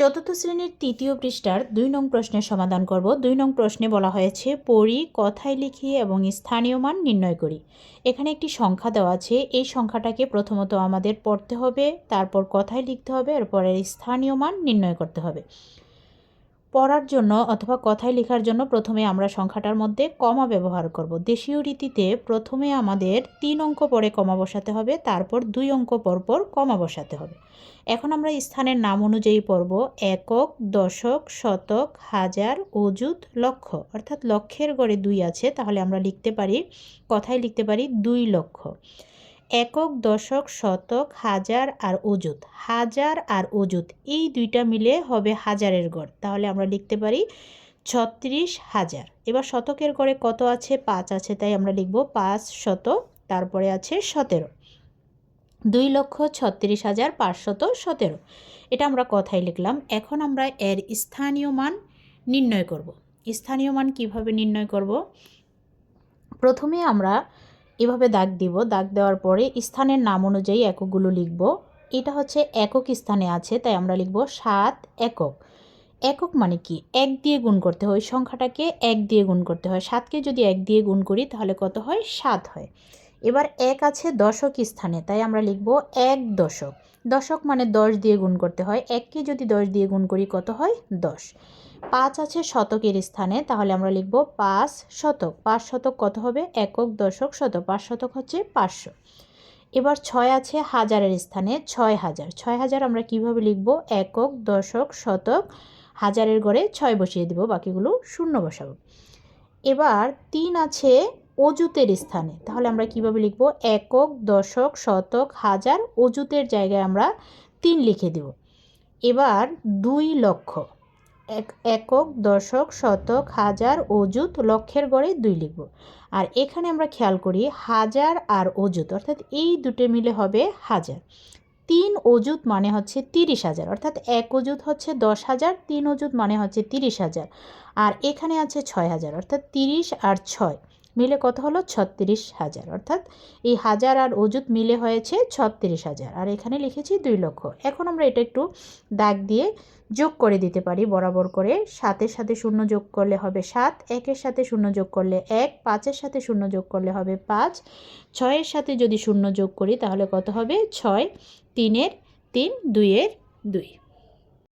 চতুর্থ শ্রেণির তৃতীয় পৃষ্ঠার দুই নং প্রশ্নের সমাধান করব। দুই নং প্রশ্নে বলা হয়েছে, পড়ি, কথায় লিখি এবং স্থানীয় মান নির্ণয় করি। এখানে একটি সংখ্যা দেওয়া আছে। এই সংখ্যাটাকে প্রথমত আমাদের পড়তে হবে, তারপর কথায় লিখতে হবে এরপরের স্থানীয় মান নির্ণয় করতে হবে। পড়ার জন্য অথবা কথায় লেখার জন্য প্রথমে আমরা সংখ্যাটার মধ্যে কমা ব্যবহার করব। দেশীয় রীতিতে প্রথমে আমাদের তিন অঙ্ক পরে কমা বসাতে হবে, তারপর দুই অঙ্ক পরপর কমা বসাতে হবে। এখন আমরা স্থানের নাম অনুযায়ী পড়ব, একক, দশক, শতক, হাজার, অযুত, লক্ষ। অর্থাৎ লক্ষের গড়ে দুই আছে, তাহলে আমরা লিখতে পারি, কথায় লিখতে পারি দুই লক্ষ। একক, দশক, শতক, হাজার আর অযুত। হাজার আর অযুত, এই দুইটা মিলে হবে হাজারের গড়। তাহলে আমরা লিখতে পারি ছত্রিশ হাজার। এবার শতকের গড়ে কত আছে? পাঁচ আছে, তাই আমরা লিখব পাঁচ শত তারপরে আছে সতেরো। দুই লক্ষ ছত্রিশ হাজার পাঁচশত সতেরো। এটা আমরা কথায় লিখলাম। এখন আমরা এর স্থানীয় মান নির্ণয় করব। স্থানীয় মান কীভাবে নির্ণয় করব? প্রথমে আমরা এভাবে দাগ দিব, দাগ দেওয়ার পরে স্থানের নাম অনুযায়ী এককগুলো লিখব। এটা হচ্ছে একক স্থানে আছে, তাই আমরা লিখব সাত একক। একক মানে কি? এক দিয়ে গুণ করতে হয় সংখ্যাটাকে এক দিয়ে গুণ করতে হয়। সাতকে যদি এক দিয়ে গুণ করি, তাহলে কত হয়? সাত হয়। এবার এক আছে দশক স্থানে, তাই আমরা লিখব এক দশক। দশক মানে দশ দিয়ে গুণ করতে হয়। এককে যদি দশ দিয়ে গুণ করি কত হয়? দশ। পাঁচ আছে শতকের স্থানে, তাহলে আমরা লিখব পাঁচ শতক। পাঁচ শতক কত হবে? একক দশক শতক। পাঁচ শতক হচ্ছে পাঁচশো। এবার ছয় আছে হাজারের স্থানে, ছয় হাজার। ছয় হাজার আমরা কীভাবে লিখব? একক দশক শতক। হাজারের গড়ে ছয় বসিয়ে দিব, বাকিগুলো শূন্য বসাবো। এবার তিন আছে অজুতের স্থানে। তাহলে আমরা কীভাবে লিখব? একক, দশক, শতক, হাজার অজুতের জায়গায় আমরা তিন লিখে দেব। এবার দুই লক্ষ। এক, একক, দশক, শতক, হাজার অজুত লক্ষের গড়ে দুই লিখব। আর এখানে আমরা খেয়াল করি হাজার আর অজুত অর্থাৎ এই দুটো মিলে হবে হাজার। তিন অজুত মানে হচ্ছে তিরিশ হাজার, অর্থাৎ এক অজুত হচ্ছে দশ হাজার, তিন অজুত মানে হচ্ছে তিরিশ হাজার। আর এখানে আছে ছয় হাজার, অর্থাৎ তিরিশ আর ছয়। মিলে কত হলো? ছত্রিশ হাজার। অর্থাৎ এই হাজার আর অজুত মিলে হয়েছে ছত্রিশ হাজার। আর এখানে লিখেছি দুই লক্ষ। এখন আমরা এটা একটু দাগ দিয়ে যোগ করে দিতে পারি, বরাবর করে। সাতের সাথে শূন্য যোগ করলে হবে সাত, একের সাথে শূন্য যোগ করলে এক, পাঁচের সাথে শূন্য যোগ করলে হবে পাঁচ। ছয়ের সাথে যদি শূন্য যোগ করি তাহলে কত হবে? ছয়, তিনের তিন, দুইয়ের দুই।